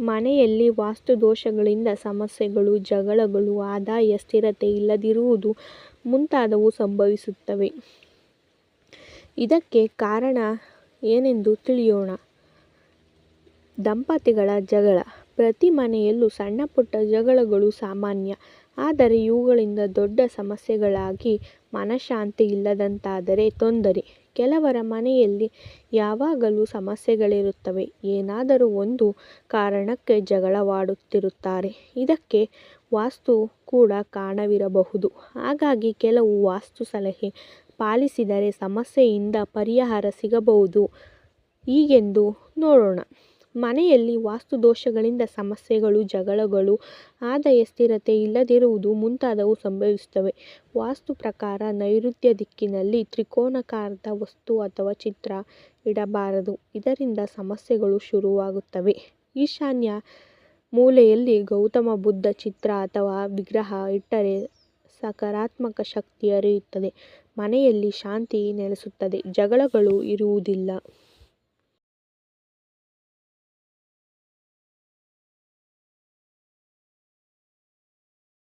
ಮನೆಯಲ್ಲಿ ವಾಸ್ತು ದೋಷಗಳಿಂದ ಸಮಸ್ಯೆಗಳು, ಜಗಳಗಳು, ಆದಾಯ ಸ್ಥಿರತೆ ಇಲ್ಲದಿರುವುದು ಮುಂತಾದವು ಸಂಭವಿಸುತ್ತವೆ. ಇದಕ್ಕೆ ಕಾರಣ ಏನೆಂದು ತಿಳಿಯೋಣ. ದಂಪತಿಗಳ ಜಗಳ. ಪ್ರತಿ ಮನೆಯಲ್ಲೂ ಸಣ್ಣಪುಟ್ಟ ಜಗಳಗಳು ಸಾಮಾನ್ಯ. ಆದರೆ ಇವುಗಳಿಂದ ದೊಡ್ಡ ಸಮಸ್ಯೆಗಳಾಗಿ ಮನಃಶಾಂತಿ ಇಲ್ಲದಂತಾದರೆ ತೊಂದರೆ. ಕೆಲವರ ಮನೆಯಲ್ಲಿ ಯಾವಾಗಲೂ ಸಮಸ್ಯೆಗಳಿರುತ್ತವೆ. ಏನಾದರೂ ಒಂದು ಕಾರಣಕ್ಕೆ ಜಗಳವಾಡುತ್ತಿರುತ್ತಾರೆ. ಇದಕ್ಕೆ ವಾಸ್ತು ಕೂಡ ಕಾರಣವಿರಬಹುದು. ಹಾಗಾಗಿ ಕೆಲವು ವಾಸ್ತು ಸಲಹೆ ಪಾಲಿಸಿದರೆ ಸಮಸ್ಯೆಯಿಂದ ಪರಿಹಾರ ಸಿಗಬಹುದು. ಹೀಗೆಂದು ನೋಡೋಣ. ಮನೆಯಲ್ಲಿ ವಾಸ್ತು ದೋಷಗಳಿಂದ ಸಮಸ್ಯೆಗಳು, ಜಗಳಗಳು, ಆದಾಯ ಸ್ಥಿರತೆ ಇಲ್ಲದಿರುವುದು ಮುಂತಾದವು ಸಂಭವಿಸುತ್ತವೆ. ವಾಸ್ತು ಪ್ರಕಾರ ನೈಋತ್ಯ ದಿಕ್ಕಿನಲ್ಲಿ ತ್ರಿಕೋನಕಾರದ ವಸ್ತು ಅಥವಾ ಚಿತ್ರ ಇಡಬಾರದು. ಇದರಿಂದ ಸಮಸ್ಯೆಗಳು ಶುರುವಾಗುತ್ತವೆ. ಈಶಾನ್ಯ ಮೂಲೆಯಲ್ಲಿ ಗೌತಮ ಬುದ್ಧ ಚಿತ್ರ ಅಥವಾ ವಿಗ್ರಹ ಇಟ್ಟರೆ ಸಕಾರಾತ್ಮಕ ಶಕ್ತಿ ಅರಿಯುತ್ತದೆ ಮನೆಯಲ್ಲಿ ಶಾಂತಿ ನೆಲೆಸುತ್ತದೆ. ಜಗಳಗಳು ಇರುವುದಿಲ್ಲ.